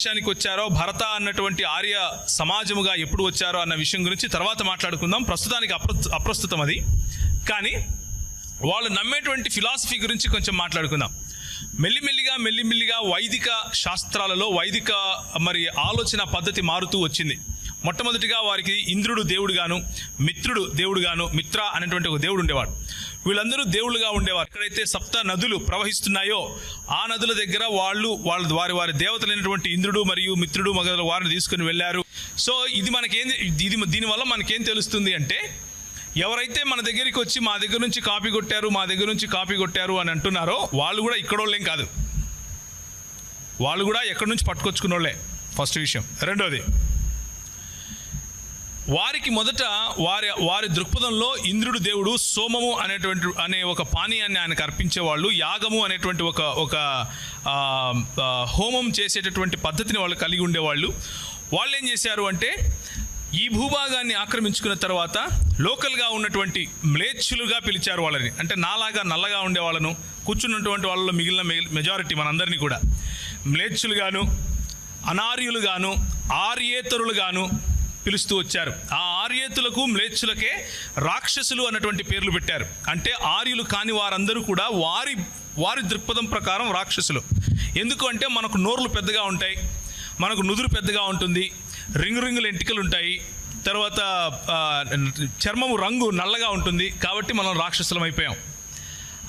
దేశానికి వచ్చారో భరత అన్నటువంటి ఆర్య సమాజముగా ఎప్పుడు వచ్చారో అన్న విషయం గురించి తర్వాత మాట్లాడుకుందాం. ప్రస్తుతానికి అప్రస్తుతం అది. కానీ వాళ్ళు నమ్మేటువంటి ఫిలాసఫీ గురించి కొంచెం మాట్లాడుకుందాం. మెల్లిమెల్లిగా మెల్లిమెల్లిగా వైదిక శాస్త్రాలలో వైదిక మరి ఆలోచన పద్ధతి మారుతూ వచ్చింది. మొట్టమొదటిగా వారికి ఇంద్రుడు దేవుడుగాను మిత్రుడు దేవుడుగాను మిత్ర అనేటువంటి ఒక దేవుడు ఉండేవాడు. వీళ్ళందరూ దేవుళ్ళుగా ఉండేవారు. ఎక్కడైతే సప్త నదులు ప్రవహిస్తున్నాయో ఆ నదుల దగ్గర వాళ్ళు వాళ్ళ వారి వారి దేవతలైనటువంటి ఇంద్రుడు మరియు మిత్రుడు మొదలు వారిని తీసుకుని వెళ్ళారు. సో ఇది మనకేం ఇది దీనివల్ల మనకేం తెలుస్తుంది అంటే ఎవరైతే మన దగ్గరికి వచ్చి మా దగ్గర నుంచి కాపీ కొట్టారు మా దగ్గర నుంచి కాపీ కొట్టారు అని అంటున్నారో వాళ్ళు కూడా ఇక్కడోళ్ళేం కాదు. వాళ్ళు కూడా ఎక్కడి నుంచి పట్టుకొచ్చుకున్న వాళ్ళే ఫస్ట్ విషయం. రెండోది వారికి మొదట వారి వారి దృక్పథంలో ఇంద్రుడు దేవుడు సోమము అనేటువంటి అనే ఒక పానీయాన్ని ఆయనకు అర్పించేవాళ్ళు. యాగము అనేటువంటి ఒక ఒక హోమం చేసేటటువంటి పద్ధతిని వాళ్ళు కలిగి ఉండేవాళ్ళు. వాళ్ళు ఏం చేశారు అంటే ఈ భూభాగాన్ని ఆక్రమించుకున్న తర్వాత లోకల్గా ఉన్నటువంటి మ్లేచ్చులుగా పిలిచారు వాళ్ళని. అంటే నాలాగా నల్లగా ఉండే వాళ్ళను కూర్చున్నటువంటి వాళ్ళలో మిగిలిన మెజారిటీ మనందరినీ కూడా. మ్లేచ్చులుగాను అనార్యులుగాను ఆర్యేతరులుగాను పిలుస్తూ వచ్చారు. ఆ ఆర్యేతులకు మ్లేచ్చులకే రాక్షసులు అన్నటువంటి పేర్లు పెట్టారు. అంటే ఆర్యులు కాని వారందరూ కూడా వారి వారి దృక్పథం ప్రకారం రాక్షసులు. ఎందుకు అంటే మనకు నోర్లు పెద్దగా ఉంటాయి మనకు నుదురు పెద్దగా ఉంటుంది రింగు రింగుల ఎంటికలు ఉంటాయి తర్వాత చర్మము రంగు నల్లగా ఉంటుంది కాబట్టి మనం రాక్షసులం అయిపోయాం.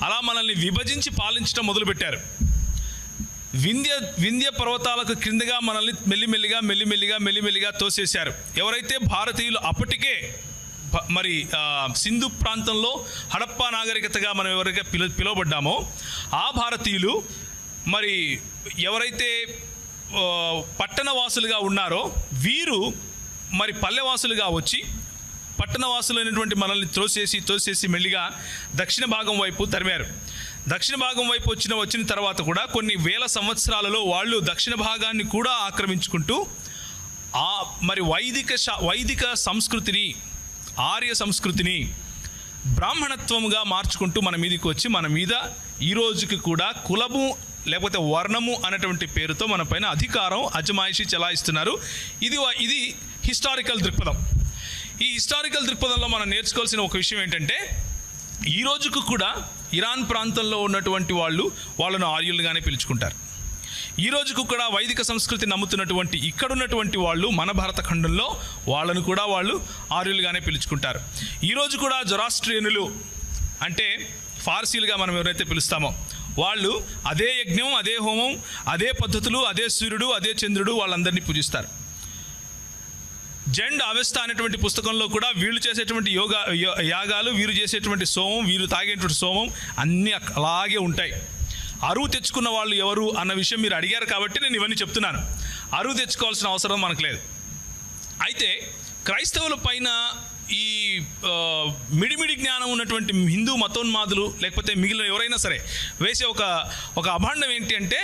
అలా మనల్ని విభజించి పాలించడం మొదలుపెట్టారు. వింధ్య వింధ్య పర్వతాలకు క్రిందగా మనల్ని మెల్లిమెల్లిగా మెల్లిమెల్లిగా మెల్లిమెల్లిగా తోసేశారు. ఎవరైతే భారతీయులు అప్పటికే మరి సింధు ప్రాంతంలో హడప్పా నాగరికతగా మనం ఎవరైతే పిలు పిలువబడ్డామో ఆ భారతీయులు మరి ఎవరైతే పట్టణవాసులుగా ఉన్నారో వీరు మరి పల్లెవాసులుగా వచ్చి పట్టణవాసులైనటువంటి మనల్ని త్రోసేసి తోసేసి మెల్లిగా దక్షిణ భాగం వైపు తరిమారు. దక్షిణ భాగం వైపు వచ్చిన వచ్చిన తర్వాత కూడా కొన్ని వేల సంవత్సరాలలో వాళ్ళు దక్షిణ భాగాన్ని కూడా ఆక్రమించుకుంటూ ఆ మరి వైదిక వైదిక సంస్కృతిని ఆర్య సంస్కృతిని బ్రాహ్మణత్వముగా మార్చుకుంటూ మన మీదకి వచ్చి మన మీద ఈ రోజుకి కూడా కులము లేకపోతే వర్ణము అనేటువంటి పేరుతో మన పైన అధికారం అజమాయిషి చెలాయిస్తున్నారు. ఇది ఇది హిస్టారికల్ దృక్పథం. ఈ హిస్టారికల్ దృక్పథంలో మనం నేర్చుకోవాల్సిన ఒక విషయం ఏంటంటే ఈ రోజుకు కూడా ఇరాన్ ప్రాంతంలో ఉన్నటువంటి వాళ్ళు వాళ్ళను ఆర్యులుగానే పిలుచుకుంటారు. ఈ రోజుకు కూడా వైదిక సంస్కృతి నమ్ముతున్నటువంటి ఇక్కడ ఉన్నటువంటి వాళ్ళు మన భారత ఖండంలో వాళ్ళను కూడా వాళ్ళు ఆర్యులుగానే పిలుచుకుంటారు. ఈరోజు కూడా జొరాస్ట్రియనులు అంటే ఫార్సీలుగా మనం ఎవరైతే పిలుస్తామో వాళ్ళు అదే యజ్ఞం అదే హోమం అదే పద్ధతులు అదే సూర్యుడు అదే చంద్రుడు వాళ్ళందరినీ పూజిస్తారు. జెండ్ అవెస్త అనేటువంటి పుస్తకంలో కూడా వీళ్ళు చేసేటువంటి యోగా యాగాలు వీరు చేసేటువంటి సోమం వీరు తాగేటువంటి సోమం అన్నీ అలాగే ఉంటాయి. అరువు తెచ్చుకున్న వాళ్ళు ఎవరు అన్న విషయం మీరు అడిగారు కాబట్టి నేను ఇవన్నీ చెప్తున్నాను. అరువు తెచ్చుకోవాల్సిన అవసరం మనకు లేదు. అయితే క్రైస్తవుల పైన ఈ మిడిమిడి జ్ఞానం ఉన్నటువంటి హిందూ మతోన్మాదులు లేకపోతే మిగిలిన ఎవరైనా సరే వేసే ఒక ఒక అభాండం ఏంటి అంటే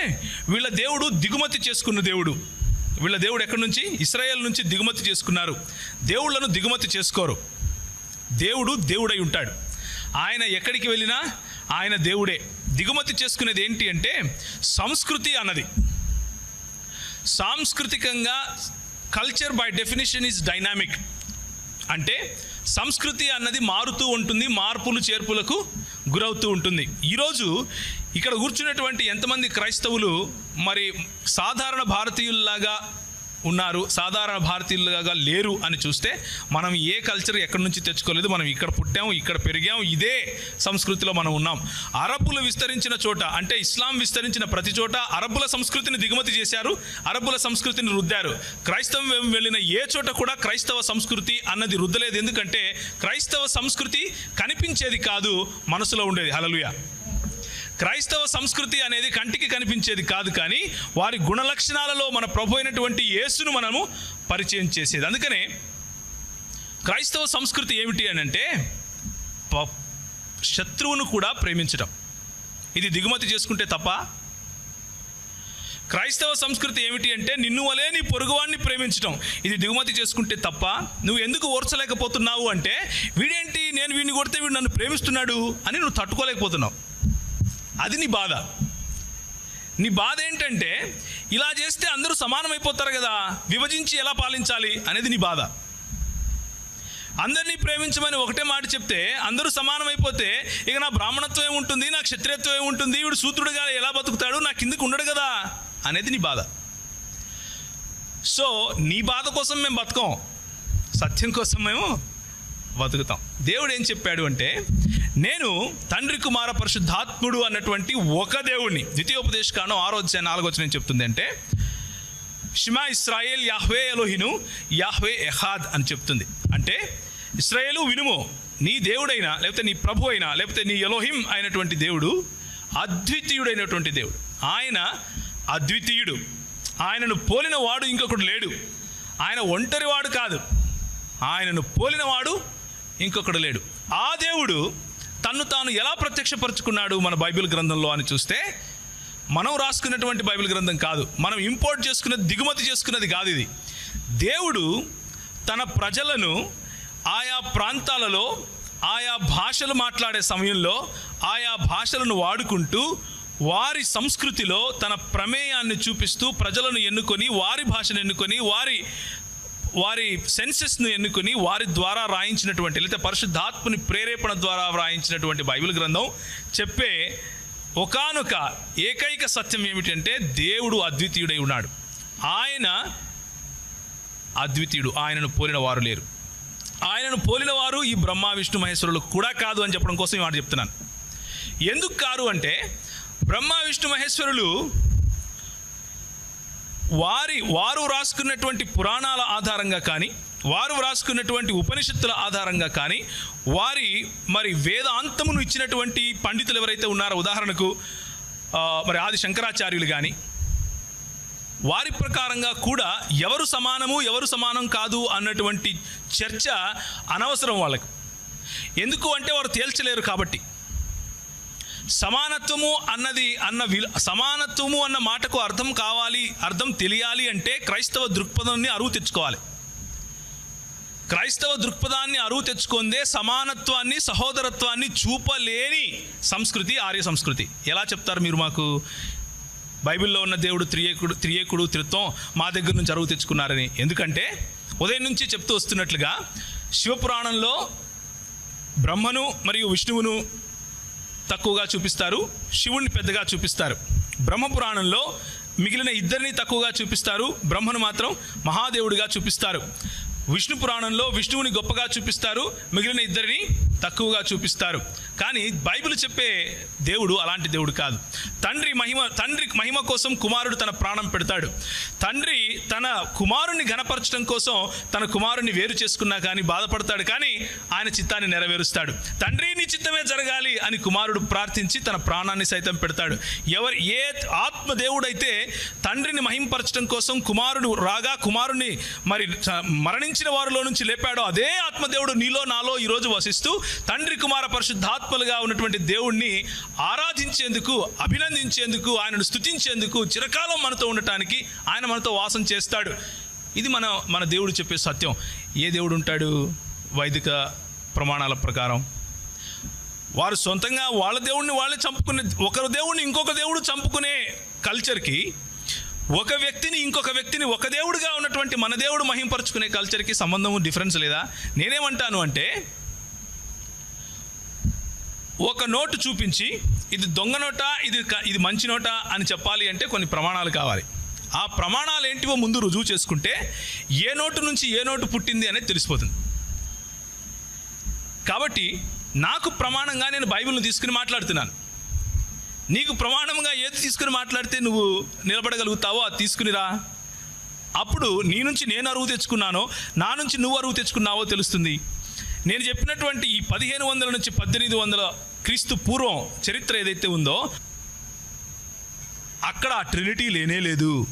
వీళ్ళ దేవుడు దిగుమతి చేసుకున్న దేవుడు. వీళ్ళ దేవుడు ఎక్కడి నుంచి? ఇస్రాయేల్ నుంచి దిగుమతి చేసుకున్నారు. దేవుళ్ళను దిగుమతి చేసుకోరు. దేవుడు దేవుడై ఉంటాడు. ఆయన ఎక్కడికి వెళ్ళినా ఆయన దేవుడే. దిగుమతి చేసుకునేది ఏంటి అంటే సంస్కృతి అన్నది. సాంస్కృతికంగా culture by definition is dynamic అంటే సంస్కృతి అన్నది మారుతూ ఉంటుంది మార్పులు చేర్పులకు గురవుతూ ఉంటుంది. ఈరోజు ఇక్కడ కూర్చున్నటువంటి ఎంతమంది క్రైస్తవులు మరి సాధారణ భారతీయుల్లాగా ఉన్నారు సాధారణ భారతీయులుగా లేరు అని చూస్తే మనం ఏ కల్చర్ ఎక్కడి నుంచి తెచ్చుకోలేదు మనం ఇక్కడ పుట్టాము ఇక్కడ పెరిగాము ఇదే సంస్కృతిలో మనం ఉన్నాం. అరబ్బులు విస్తరించిన చోట అంటే ఇస్లాం విస్తరించిన ప్రతి చోట అరబ్బుల సంస్కృతిని దిగుమతి చేశారు అరబ్బుల సంస్కృతిని రుద్దారు. క్రైస్తవం వెళ్ళిన ఏ చోట కూడా క్రైస్తవ సంస్కృతి అన్నది రుద్దలేదు. ఎందుకంటే క్రైస్తవ సంస్కృతి కనిపించేది కాదు మనసులో ఉండేది. హలలుయ క్రైస్తవ సంస్కృతి అనేది కంటికి కనిపించేది కాదు కానీ వారి గుణలక్షణాలలో మన ప్రభు అయినటువంటి యేసును మనము పరిచయం చేసేది. అందుకనే క్రైస్తవ సంస్కృతి ఏమిటి అని అంటే ప- శత్రువును కూడా ప్రేమించడం ఇది దిగుమతి చేసుకుంటే తప్ప క్రైస్తవ సంస్కృతి ఏమిటి అంటే నిన్ను వలే నీ పొరుగువాడిని ప్రేమించడం ఇది దిగుమతి చేసుకుంటే తప్ప నువ్వు ఎందుకు ఓర్చలేకపోతున్నావు అంటే వీడేంటి నేను వీడిని కొడితే వీడు నన్ను ప్రేమిస్తున్నాడు అని నువ్వు తట్టుకోలేకపోతున్నావు. అది నీ బాధ. నీ బాధ ఏంటంటే ఇలా చేస్తే అందరూ సమానమైపోతారు కదా విభజించి ఎలా పాలించాలి అనేది నీ బాధ. అందరినీ ప్రేమించమని ఒకటే మాట చెప్తే అందరూ సమానమైపోతే ఇక నా బ్రాహ్మణత్వం ఏముంటుంది నా క్షత్రియత్వం ఏముంటుంది వీడు సూత్రుడుగా ఎలా బతుకుతాడు నా కిందకు ఉండడు కదా అనేది నీ బాధ. సో నీ బాధ కోసం మేము బతకం సత్యం కోసం మేము బతుకుతాం. దేవుడు ఏం చెప్పాడు అంటే నేను తండ్రి కుమార పరిశుద్ధాత్ముడు అన్నటువంటి ఒక దేవుణ్ణి. ద్వితీయోపదేశ కాండం ఆరో అధ్యాయం నాలుగో వచ్చిన చెప్తుంది అంటే షిమా ఇస్రాయేల్ యాహ్వే ఎలోహిను యాహ్వే ఎహాద్ అని చెప్తుంది. అంటే ఇస్రాయేలు వినుము నీ దేవుడైనా లేకపోతే నీ ప్రభు అయినా లేకపోతే నీ ఎలోహిం అయినటువంటి దేవుడు అద్వితీయుడైనటువంటి దేవుడు. ఆయన అద్వితీయుడు. ఆయనను పోలిన వాడు ఇంకొకడు లేడు. ఆయన ఒంటరివాడు కాదు. ఆయనను పోలినవాడు ఇంకొకడు లేడు. ఆ దేవుడు తన్ను తాను ఎలా ప్రత్యక్షపరుచుకున్నాడు మన బైబిల్ గ్రంథంలో అని చూస్తే మనం రాసుకున్నటువంటి బైబిల్ గ్రంథం కాదు. మనం ఇంపోర్ట్ చేసుకున్నది దిగుమతి చేసుకున్నది కాదు ఇది. దేవుడు తన ప్రజలను ఆయా ప్రాంతాలలో ఆయా భాషలు మాట్లాడే సమయంలో ఆయా భాషలను వాడుకుంటూ వారి సంస్కృతిలో తన ప్రమేయాన్ని చూపిస్తూ ప్రజలను ఎన్నుకొని వారి భాషను ఎన్నుకొని వారి వారి సెన్సెస్ను ఎన్నుకొని వారి ద్వారా రాయించినటువంటి లేదా పరిశుద్ధాత్మని ప్రేరేపణ ద్వారా రాయించినటువంటి బైబిల్ గ్రంథం చెప్పే ఒకానొక ఏకైక సత్యం ఏమిటంటే దేవుడు అద్వితీయుడై ఉన్నాడు. ఆయన అద్వితీయుడు ఆయనను పోలిన వారు లేరు. ఆయనను పోలిన వారు ఈ బ్రహ్మ విష్ణు మహేశ్వరులు కూడా కాదు అని చెప్పడం కోసం ఈ మాట చెప్తున్నాను. ఎందుకు కారు అంటే బ్రహ్మ విష్ణు మహేశ్వరులు వారి వారు రాసుకున్నటువంటి పురాణాల ఆధారంగా కానీ వారు వ్రాసుకున్నటువంటి ఉపనిషత్తుల ఆధారంగా కానీ వారి మరి వేదాంతమును ఇచ్చినటువంటి పండితులు ఎవరైతే ఉన్నారో ఉదాహరణకు మరి ఆది శంకరాచార్యులు కానీ వారి ప్రకారంగా కూడా ఎవరు సమానము ఎవరు సమానం కాదు అన్నటువంటి చర్చ అనవసరం వాళ్ళకు. ఎందుకు అంటే వారు తేల్చలేరు కాబట్టి. సమానత్వము అన్నది అన్న విల సమానత్వము అన్న మాటకు అర్థం కావాలి అర్థం తెలియాలి అంటే క్రైస్తవ దృక్పథాన్ని అరువు తెచ్చుకోవాలి. క్రైస్తవ దృక్పథాన్ని అరువు తెచ్చుకుందే సమానత్వాన్ని సహోదరత్వాన్ని చూపలేని సంస్కృతి ఆర్య సంస్కృతి. ఎలా చెప్తారు మీరు మాకు? బైబిల్లో ఉన్న దేవుడు త్రియేకుడు త్రియేకుడు త్రిత్వం మా దగ్గర నుంచి అరువు తెచ్చుకున్నారని. ఎందుకంటే ఉదయం నుంచి చెప్తూ వస్తున్నట్లుగా శివపురాణంలో బ్రహ్మను మరియు విష్ణువును తక్కువగా చూపిస్తారు శివుణ్ణి పెద్దగా చూపిస్తారు. బ్రహ్మపురాణంలో మిగిలిన ఇద్దరిని తక్కువగా చూపిస్తారు బ్రహ్మను మాత్రం మహాదేవుడిగా చూపిస్తారు. విష్ణు పురాణంలో విష్ణువుని గొప్పగా చూపిస్తారు మిగిలిన ఇద్దరిని తక్కువగా చూపిస్తారు. కానీ బైబిల్ చెప్పే దేవుడు అలాంటి దేవుడు కాదు. తండ్రి మహిమ తండ్రి మహిమ కోసం కుమారుడు తన ప్రాణం పెడతాడు. తండ్రి తన కుమారుని ఘనపరచడం కోసం తన కుమారుని వేరు చేసుకున్నా కానీ బాధపడతాడు కానీ ఆయన చిత్తాన్ని నెరవేరుస్తాడు. తండ్రి నీ చిత్తమే జరగాలి అని కుమారుడు ప్రార్థించి తన ప్రాణాన్ని సైతం పెడతాడు. ఎవరు ఏ ఆత్మదేవుడైతే తండ్రిని మహింపరచడం కోసం కుమారుడు రాగా కుమారుని మరి మరణించి మరణించిన వారిలో నుంచి లేపాడో అదే ఆత్మదేవుడు నీలో నాలో ఈరోజు వసిస్తూ తండ్రి కుమార పరిశుద్ధాత్మలుగా ఉన్నటువంటి దేవుణ్ణి ఆరాధించేందుకు అభినందించేందుకు ఆయనను స్థుతించేందుకు చిరకాలం మనతో ఉండటానికి ఆయన మనతో వాసం చేస్తాడు. ఇది మన మన దేవుడు చెప్పే సత్యం. ఏ దేవుడు ఉంటాడు? వైదిక ప్రమాణాల ప్రకారం. వారు సొంతంగా వాళ్ళ దేవుడిని వాళ్ళే చంపుకునే ఒకరు దేవుడిని ఇంకొక దేవుడు చంపుకునే కల్చర్కి ఒక వ్యక్తిని ఇంకొక వ్యక్తిని ఒక దేవుడుగా ఉన్నటువంటి మన దేవుడు మహింపరచుకునే కల్చర్కి సంబంధం డిఫరెన్స్ లేదా? నేనేమంటాను అంటే ఒక నోటు చూపించి ఇది దొంగ నోట ఇది ఇది మంచి నోట అని చెప్పాలి అంటే కొన్ని ప్రమాణాలు కావాలి. ఆ ప్రమాణాలు ఏంటివో ముందు రుజువు చేసుకుంటే ఏ నోటు నుంచి ఏ నోటు పుట్టింది అనేది తెలిసిపోతుంది. కాబట్టి నాకు ప్రమాణంగా నేను బైబిల్ని తీసుకుని మాట్లాడుతున్నాను. నీకు ప్రమాణంగా ఏది తీసుకుని మాట్లాడితే నువ్వు నిలబడగలుగుతావో అది తీసుకునిరా. అప్పుడు నీ నుంచి నేను అరువు తెచ్చుకున్నానో నా నుంచి నువ్వు అరువు తెచ్చుకున్నావో తెలుస్తుంది. నేను చెప్పినటువంటి ఈ పదిహేను వందల నుంచి పద్దెనిమిది వందల క్రీస్తు పూర్వం చరిత్ర ఏదైతే ఉందో అక్కడ ఆ ట్రినిటీ లేనే లేదు.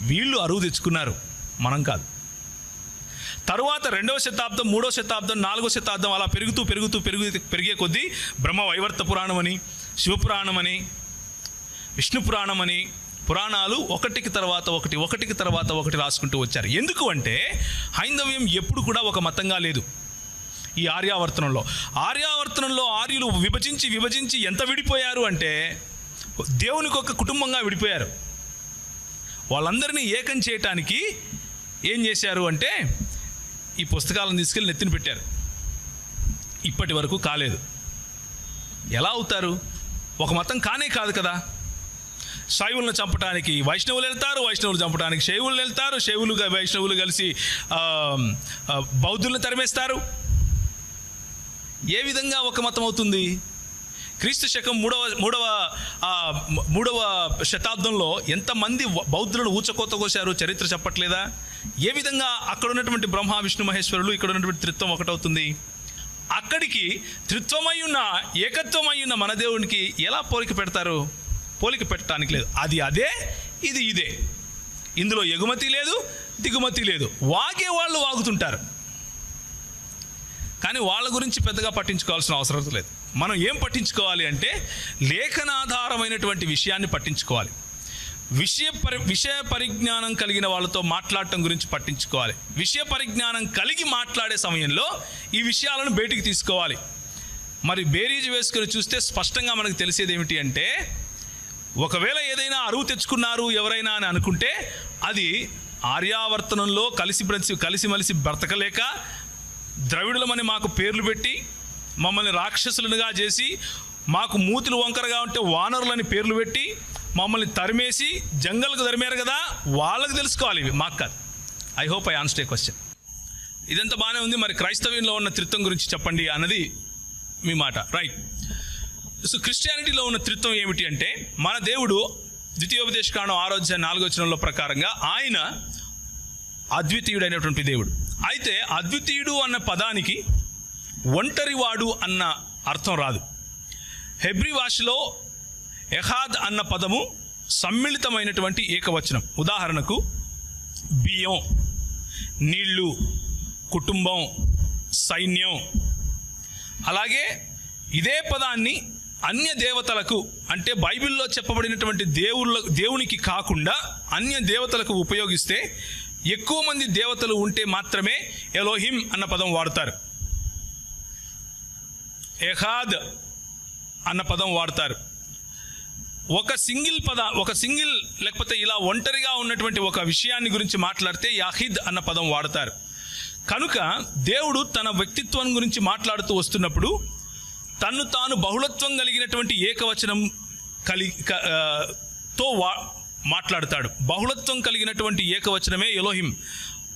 వీళ్ళు అరువు తెచ్చుకున్నారు. మనం కాదు. తరువాత రెండవ శతాబ్దం మూడో శతాబ్దం నాలుగో శతాబ్దం అలా పెరుగుతూ పెరుగుతూ పెరుగు పెరిగే కొద్దీ బ్రహ్మ వైవర్త పురాణం అని శివపురాణం అని విష్ణు పురాణం అని పురాణాలు ఒకటికి తర్వాత ఒకటి ఒకటికి తర్వాత ఒకటి రాసుకుంటూ వచ్చారు. ఎందుకు అంటే హైందవ్యం ఎప్పుడు కూడా ఒక మతంగా లేదు ఈ ఆర్యావర్తనంలో. ఆర్యావర్తనంలో ఆర్యులు విభజించి విభజించి ఎంత విడిపోయారు అంటే దేవునికి ఒక కుటుంబంగా విడిపోయారు. వాళ్ళందరినీ ఏకం చేయటానికి ఏం చేశారు అంటే ఈ పుస్తకాలను తీసుకెళ్ళి నెత్తిన పెట్టారు. ఇప్పటి వరకు కాలేదు. ఎలా అవుతారు? ఒక మతం కానే కాదు కదా. శైవులను చంపడానికి వైష్ణవులు వెళ్తారు వైష్ణవులు చంపడానికి శైవులు వెళ్తారు శైవులు వైష్ణవులు కలిసి బౌద్ధులను తరిమేస్తారు. ఏ విధంగా ఒక మతం అవుతుంది? క్రీస్తు శకం మూడవ మూడవ మూడవ శతాబ్దంలో ఎంతమంది బౌద్ధులను ఊచకోత కోశారు? చరిత్ర చెప్పట్లేదా? ఏ విధంగా అక్కడ ఉన్నటువంటి బ్రహ్మ విష్ణు మహేశ్వరులు ఇక్కడ ఉన్నటువంటి త్రిత్వం ఒకటవుతుంది? అక్కడికి త్రిత్వమై ఉన్న ఏకత్వమై ఉన్న మన దేవునికి ఎలా పోలిక పెడతారు? పోలిక పెట్టడానికి లేదు. అది అదే ఇది ఇదే. ఇందులో ఎగుమతి లేదు దిగుమతి లేదు. వాగే వాళ్ళు వాగుతుంటారు. కానీ వాళ్ళ గురించి పెద్దగా పట్టించుకోవాల్సిన అవసరం లేదు. మనం ఏం పట్టించుకోవాలి అంటే లేఖనాధారమైనటువంటి విషయాన్ని పట్టించుకోవాలి. విషయ పరి విషయ పరిజ్ఞానం కలిగిన వాళ్ళతో మాట్లాడటం గురించి పట్టించుకోవాలి. విషయ పరిజ్ఞానం కలిగి మాట్లాడే సమయంలో ఈ విషయాలను బయటికి తీసుకోవాలి. మరి బేరీజు వేసుకొని చూస్తే స్పష్టంగా మనకు తెలిసేది ఏమిటి అంటే ఒకవేళ ఏదైనా అరువు తెచ్చుకున్నారు ఎవరైనా అని అనుకుంటే అది ఆర్యావర్తనంలో కలిసి కలిసిమలిసి బ్రతకలేక ద్రవిడులమని మాకు పేర్లు పెట్టి మమ్మల్ని రాక్షసులుగా చేసి మాకు మూతులు వంకరగా ఉంటే వానరులని పేర్లు పెట్టి మమ్మల్ని తరిమేసి జంగల్కు తరిమారు కదా వాళ్ళకి తెలుసుకోవాలి ఇవి. మాకు కాదు. I hope I answered question ఇదంతా బాగానే ఉంది. మరి క్రైస్తవ్యంలో ఉన్న త్రిత్వం గురించి చెప్పండి అన్నది మీ మాట. రైట్ సో క్రిస్టియానిటీలో ఉన్న త్రిత్వం ఏమిటి అంటే మన దేవుడు ద్వితీయోపదేశ కాండం ఆరోగ్య నాలుగోచనంలో ప్రకారంగా ఆయన అద్వితీయుడైనటువంటి దేవుడు. అయితే అద్వితీయుడు అన్న పదానికి ఒంటరివాడు అన్న అర్థం రాదు. హెబ్రి భాషలో ఎహాద్ అన్న పదము సమ్మిళితమైనటువంటి ఏకవచనం. ఉదాహరణకు బియ్యం నీళ్ళు కుటుంబం సైన్యం. అలాగే ఇదే పదాన్ని అన్య దేవతలకు అంటే బైబిల్లో చెప్పబడినటువంటి దేవుళ్ళ దేవునికి కాకుండా అన్య దేవతలకు ఉపయోగిస్తే ఎక్కువ మంది దేవతలు ఉంటే మాత్రమే ఎలోహిం అన్న పదం వాడతారు. ఎహాద్ అన్న పదం వాడతారు. ఒక సింగిల్ పద ఒక సింగిల్ లేకపోతే ఇలా ఒంటరిగా ఉన్నటువంటి ఒక విషయాన్ని గురించి మాట్లాడితే యాహిద్ అన్న పదం వాడతారు. కనుక దేవుడు తన వ్యక్తిత్వం గురించి మాట్లాడుతూ వస్తున్నప్పుడు తన్ను తాను బహుళత్వం కలిగినటువంటి ఏకవచనం కలి తో వా మాట్లాడతాడు. బహుళత్వం కలిగినటువంటి ఏకవచనమే ఎలోహిం.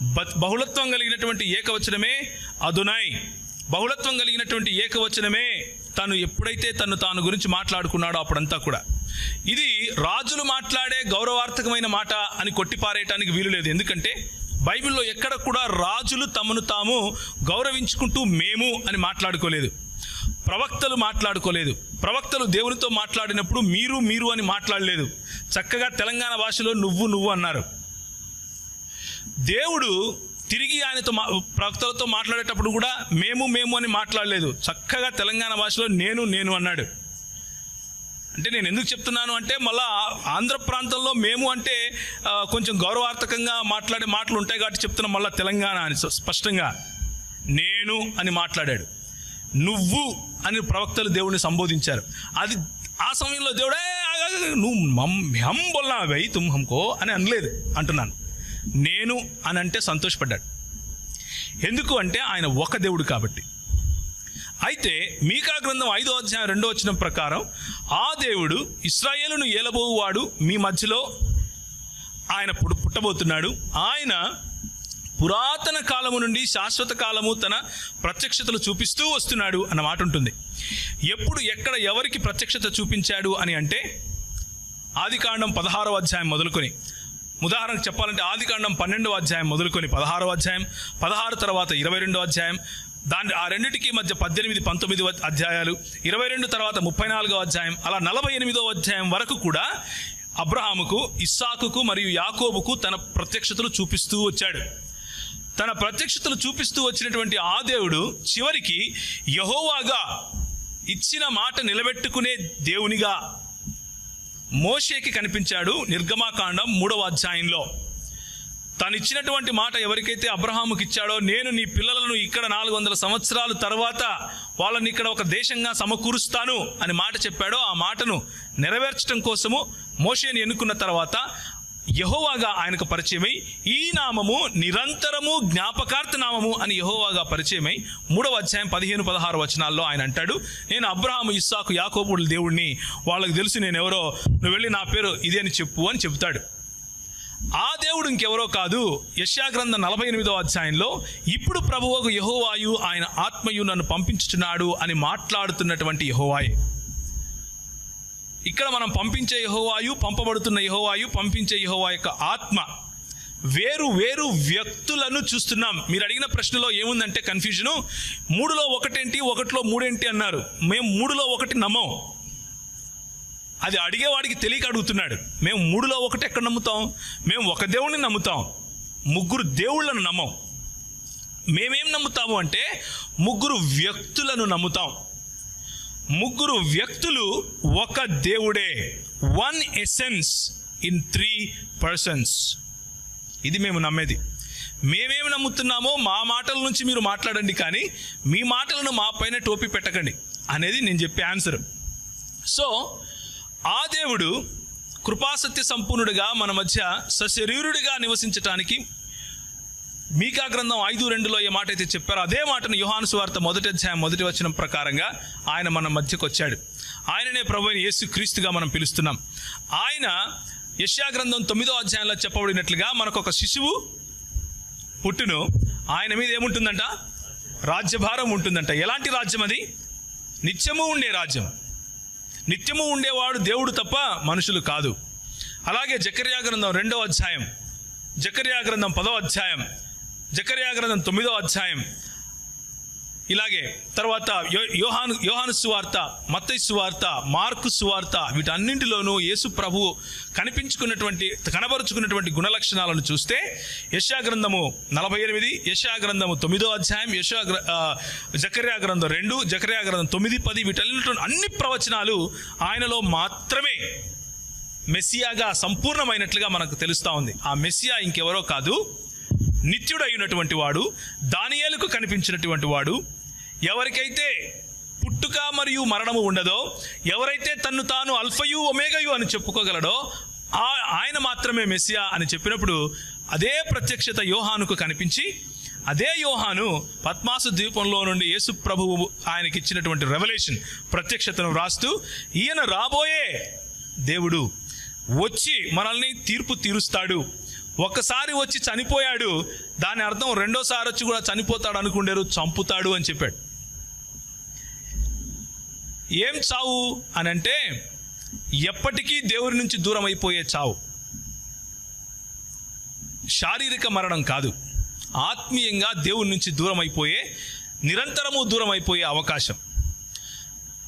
బ- బహుళత్వం కలిగినటువంటి ఏకవచనమే అదునాయ్ బహుళత్వం కలిగినటువంటి ఏకవచనమే తను ఎప్పుడైతే తను తాను గురించి మాట్లాడుకున్నాడో అప్పుడంతా కూడా. ఇది రాజులు మాట్లాడే గౌరవార్థకమైన మాట అని కొట్టిపారేయటానికి వీలు లేదు. ఎందుకంటే బైబిల్లో ఎక్కడ కూడా రాజులు తమను తాము గౌరవించుకుంటూ మేము అని మాట్లాడుకోలేదు. ప్రవక్తలు మాట్లాడుకోలేదు. ప్రవక్తలు దేవునితో మాట్లాడినప్పుడు మీరు మీరు అని మాట్లాడలేదు. చక్కగా తెలంగాణ భాషలో నువ్వు నువ్వు అన్నారు. దేవుడు తిరిగి ఆయనతో మా ప్రవక్తలతో మాట్లాడేటప్పుడు కూడా మేము మేము అని మాట్లాడలేదు. చక్కగా తెలంగాణ భాషలో నేను నేను అన్నాడు. అంటే నేను ఎందుకు చెప్తున్నాను అంటే మళ్ళా ఆంధ్ర ప్రాంతంలో మేము అంటే కొంచెం గౌరవార్థకంగా మాట్లాడే మాటలు ఉంటాయి కాబట్టి చెప్తున్నాం మళ్ళా తెలంగాణ అని స్పష్టంగా. నేను అని మాట్లాడాడు. నువ్వు అని ప్రవక్తలు దేవుడిని సంబోధించారు. అది ఆ సమయంలో దేవుడే నువ్వు మమ్ హం బొల్లా భయ్ తుమ్ హంకో అని అనలేదు అంటున్నాను. నేను అని అంటే సంతోషపడ్డాడు. ఎందుకు అంటే ఆయన ఒక దేవుడు కాబట్టి. అయితే మీకా గ్రంథం ఐదో అధ్యాయం రెండో వచ్చిన ప్రకారం ఆ దేవుడు ఇస్రాయేలును ఏలబోవాడు మీ మధ్యలో ఆయన పుట్టబోతున్నాడు. ఆయన పురాతన కాలము నుండి శాశ్వత కాలము తన ప్రత్యక్షతలు చూపిస్తూ వస్తున్నాడు అన్న మాట ఉంటుంది. ఎప్పుడు ఎక్కడ ఎవరికి ప్రత్యక్షత చూపించాడు అని అంటే ఆదికాండం పదహారవ అధ్యాయం మొదలుకొని ఉదాహరణకు చెప్పాలంటే ఆదికాండం పన్నెండవ అధ్యాయం మొదలుకొని పదహారవ అధ్యాయం పదహారు తర్వాత ఇరవై రెండో అధ్యాయం దాని ఆ రెండింటికి మధ్య పద్దెనిమిది పంతొమ్మిది అధ్యాయాలు ఇరవై రెండు తర్వాత ముప్పై నాలుగో అధ్యాయం అలా నలభై ఎనిమిదో అధ్యాయం వరకు కూడా అబ్రహాముకు ఇస్సాకుకు మరియు యాకోబుకు తన ప్రత్యక్షతలు చూపిస్తూ వచ్చాడు. తన ప్రత్యక్షతలు చూపిస్తూ వచ్చినటువంటి ఆ దేవుడు చివరికి యహోవాగా ఇచ్చిన మాట నిలబెట్టుకునే దేవునిగా మోషేకి కనిపించాడు నిర్గమాకాండం మూడవ అధ్యాయంలో. తను ఇచ్చినటువంటి మాట ఎవరికైతే అబ్రహాముకి ఇచ్చాడో నేను నీ పిల్లలను ఇక్కడ నాలుగు వందల సంవత్సరాల తర్వాత వాళ్ళని ఇక్కడ ఒక దేశంగా సమకూరుస్తాను అని మాట చెప్పాడో ఆ మాటను నెరవేర్చడం కోసము మోషేని ఎన్నుకున్న తర్వాత యహోవాగా ఆయనకు పరిచయమై ఈ నామము నిరంతరము జ్ఞాపకార్థ నామము అని యహోవాగా పరిచయమై మూడవ అధ్యాయం పదిహేను పదహారు వచనాల్లో ఆయన అంటాడు నేను అబ్రహాము ఇస్సాకు యాకోబుడు దేవుణ్ణి వాళ్ళకి తెలుసు నేను ఎవరో నువ్వు వెళ్ళి నా పేరు ఇదే అని చెప్పు అని చెబుతాడు. ఆ దేవుడు ఇంకెవరో కాదు. యశాగ్రంథ నలభై ఎనిమిదో అధ్యాయంలో ఇప్పుడు ప్రభువుకు యహోవాయు ఆయన ఆత్మయు నన్ను పంపించుచున్నాడు అని మాట్లాడుతున్నటువంటి యహోవాయే. ఇక్కడ మనం పంపించే యహోవాయు పంపబడుతున్న యహోవాయు పంపించే యహోవా యొక్క ఆత్మ. వేరు వేరు వ్యక్తులను చూస్తున్నాం. మీరు అడిగిన ప్రశ్నలో ఏముందంటే కన్ఫ్యూజను మూడులో ఒకటేంటి? ఒకటిలో మూడేంటి అన్నారు. మేము మూడులో ఒకటి నమ్మం. అది అడిగేవాడికి తెలియక అడుగుతున్నాడు. మేము మూడులో ఒకటి ఎక్కడ నమ్ముతాం? మేము ఒక దేవుడిని నమ్ముతాం. ముగ్గురు దేవుళ్ళను నమ్మం. మేమేం నమ్ముతాము అంటే ముగ్గురు వ్యక్తులను నమ్ముతాం. ముగ్గురు వ్యక్తులు ఒక దేవుడే. One essence in three persons ఇది మేము నమ్మేది. మేమేమి నమ్ముతున్నామో మా మాటల నుంచి మీరు మాట్లాడండి కానీ మీ మాటలను మా పైన టోపీ పెట్టకండి అనేది నేను చెప్పే ఆన్సర్ సో ఆ దేవుడు కృపాసత్య సంపూర్ణుడిగా మన మధ్య సశరీరుడిగా నివసించటానికి మీకా గ్రంథం ఐదు రెండులో ఏ మాట అయితే చెప్పారో అదే మాటను యుహాను సువార్త మొదటి అధ్యాయం మొదటి వచనం ప్రకారంగా ఆయన మన మధ్యకు వచ్చాడు ఆయననే ప్రభు అయిన యేసు క్రీస్తుగా మనం పిలుస్తున్నాం. ఆయన యశ్యా గ్రంథం తొమ్మిదో అధ్యాయంలో చెప్పబడినట్లుగా మనకు ఒక శిశువు పుట్టును ఆయన మీద ఏముంటుందంట? రాజ్యభారం ఉంటుందంట. ఎలాంటి రాజ్యం అది? నిత్యము ఉండే రాజ్యం. నిత్యము ఉండేవాడు దేవుడు తప్ప మనుషులు కాదు. అలాగే జకర్యా గ్రంథం రెండో అధ్యాయం జకర్యా గ్రంథం పదో అధ్యాయం జకర్యా గ్రంథం తొమ్మిదో అధ్యాయం. ఇలాగే తర్వాత యో- యోహాను యోహాను సువార్త మత్తయి సువార్త మార్కు సువార్త వీటన్నింటిలోనూ యేసు ప్రభు కనిపించుకున్నటువంటి కనబరుచుకున్నటువంటి గుణలక్షణాలను చూస్తే యశా గ్రంథము నలభై ఎనిమిది యశా గ్రంథము తొమ్మిదో అధ్యాయం యశా గ్ర- జకర్యా గ్రంథం రెండు జకర్యా గ్రంథం తొమ్మిది పది వీటన్నింటిలో అన్ని ప్రవచనాలు ఆయనలో మాత్రమే మెస్సియాగా సంపూర్ణమైనట్లుగా మనకు తెలుస్తూ ఉంది. ఆ మెస్సియా ఇంకెవరో కాదు నిత్యుడైనటువంటి వాడు దానియాలకు కనిపించినటువంటి వాడు ఎవరికైతే పుట్టుక మరియు మరణము ఉండదో ఎవరైతే తన్ను తాను అల్ఫయు ఒమేగయు అని చెప్పుకోగలడో ఆ ఆయన మాత్రమే మెస్సియా అని చెప్పినప్పుడు అదే ప్రత్యక్షత యోహానుకు కనిపించి అదే యోహాను పద్మాసు ద్వీపంలో నుండి యేసు ప్రభువు ఆయనకి ఇచ్చినటువంటి రెవల్యూషన్ ప్రత్యక్షతను వ్రాస్తూ ఈయన రాబోయే దేవుడు వచ్చి మనల్ని తీర్పు తీరుస్తాడు. ఒక్కసారి వచ్చి చనిపోయాడు దాని అర్థం రెండోసారి వచ్చి కూడా చనిపోతాడు అనుకుండేరు చంపుతాడు అని చెప్పాడు. ఏం చావు అని అంటే ఎప్పటికీ దేవుడి నుంచి దూరం అయిపోయే చావు. శారీరక మరణం కాదు ఆత్మీయంగా దేవుడి నుంచి దూరం అయిపోయే నిరంతరము దూరం అయిపోయే అవకాశం.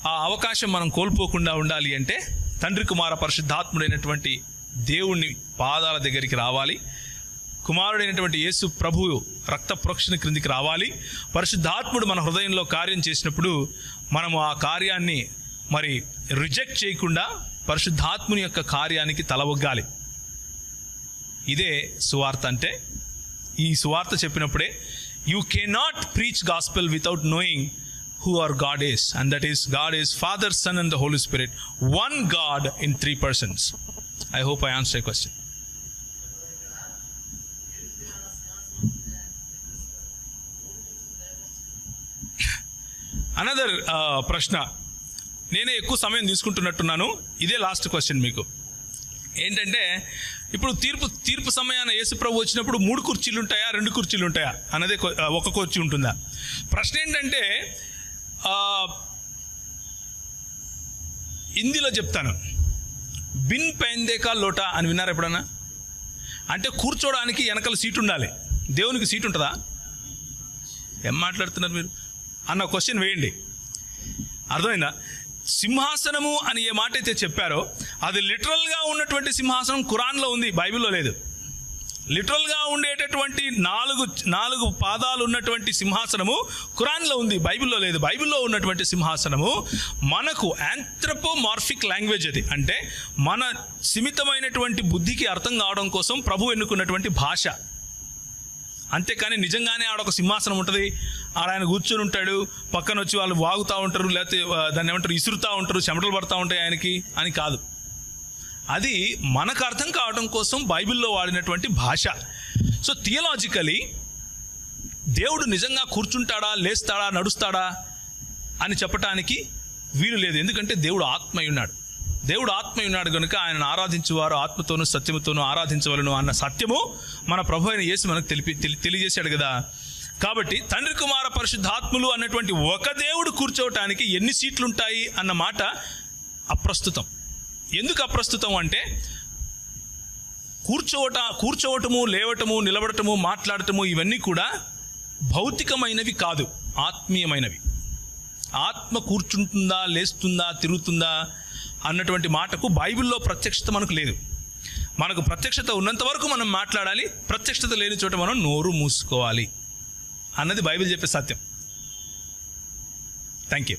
ఆ అవకాశం మనం కోల్పోకుండా ఉండాలి అంటే తండ్రి కుమార పరిశుద్ధాత్ముడైనటువంటి దేవుణ్ణి పాదాల దగ్గరికి రావాలి. కుమారుడైనటువంటి యేసు ప్రభువు రక్త ప్రోక్షణ క్రిందికి రావాలి. పరిశుద్ధాత్ముడు మన హృదయంలో కార్యం చేసినప్పుడు మనము ఆ కార్యాన్ని మరి రిజెక్ట్ చేయకుండా పరిశుద్ధాత్ముని యొక్క కార్యానికి తలవొగ్గాలి ఇదే సువార్త అంటే ఈ సువార్త చెప్పినప్పుడే you cannot preach gospel without knowing who are God is and that is God is father son and the holy spirit one God in three persons I hope I answer question another uh, ప్రశ్న. నేనే ఎక్కువ సమయం తీసుకుంటున్నట్టున్నాను. ఇదే last question మీకు. ఏంటంటే ఇప్పుడు తీర్పు తీర్పు సమయాన యేసుప్రభు వచ్చినప్పుడు మూడు కుర్చీలు ఉంటాయా రెండు కుర్చీలు ఉంటాయా అన్నదే ఒక కుర్చీ ఉంటుందా? ప్రశ్న ఏంటంటే హిందీలో చెప్తాను. బిన్ పైందేకా లోటా అని విన్నారు ఎప్పుడన్నా? అంటే కూర్చోడానికి వెనకాల సీటు ఉండాలి. దేవునికి సీట్ ఉంటుందా? ఏం మాట్లాడుతున్నారు మీరు? అన్న క్వశ్చన్ వేయండి. అర్థమైందా? సింహాసనము అని ఏ మాట అయితే చెప్పారో అది లిటరల్గా ఉన్నటువంటి సింహాసనం కురాన్లో ఉంది బైబిల్లో లేదు. లిటరల్గా ఉండేటటువంటి నాలుగు నాలుగు పాదాలు ఉన్నటువంటి సింహాసనము ఖురాన్లో ఉంది బైబిల్లో లేదు. బైబిల్లో ఉన్నటువంటి సింహాసనము మనకు యాంథ్రపోమార్ఫిక్ లాంగ్వేజ్ అది. అంటే మన సిమితమైనటువంటి బుద్ధికి అర్థం కావడం కోసం ప్రభు ఎన్నుకున్నటువంటి భాష. అంతేకాని నిజంగానే ఆడ ఒక సింహాసనం ఉంటుంది ఆడ ఆయన కూర్చొని ఉంటాడు పక్కన వచ్చి వాళ్ళు వాగుతూ ఉంటారు లేకపోతే దాన్ని ఏమంటారు ఇసురుతూ ఉంటారు చెమటలు పడతా ఉంటాయి ఆయనకి అని కాదు. అది మనకు అర్థం కావడం కోసం బైబిల్లో వాడినటువంటి భాష. సో థియలాజికలీ దేవుడు నిజంగా కూర్చుంటాడా లేస్తాడా నడుస్తాడా అని చెప్పటానికి వీలు లేదు. ఎందుకంటే దేవుడు ఆత్మయ్య ఉన్నాడు. దేవుడు ఆత్మయ్య ఉన్నాడు కనుక ఆయనను ఆరాధించేవారు ఆత్మతోనూ సత్యముతోనూ ఆరాధించవలను అన్న సత్యము మన ప్రభు అయిన యేసు మనకు తెలిపి తెలియజేశాడు కదా. కాబట్టి తండ్రి కుమార పరిశుద్ధాత్ములు అన్నటువంటి ఒక దేవుడు కూర్చోవటానికి ఎన్ని సీట్లు ఉంటాయి అన్న మాట అప్రస్తుతం. ఎందుకు అప్రస్తుతం అంటే కూర్చోవట కూర్చోవటము లేవటము నిలబడటము మాట్లాడటము ఇవన్నీ కూడా భౌతికమైనవి కాదు ఆత్మీయమైనవి. ఆత్మ కూర్చుంటుందా లేస్తుందా తిరుగుతుందా అన్నటువంటి మాటకు బైబిల్లో ప్రత్యక్షత మనకు లేదు. మనకు ప్రత్యక్షత ఉన్నంత వరకు మనం మాట్లాడాలి ప్రత్యక్షత లేని చోట మనం నోరు మూసుకోవాలి. అన్నది బైబిల్ చెప్పే సత్యం. Thank you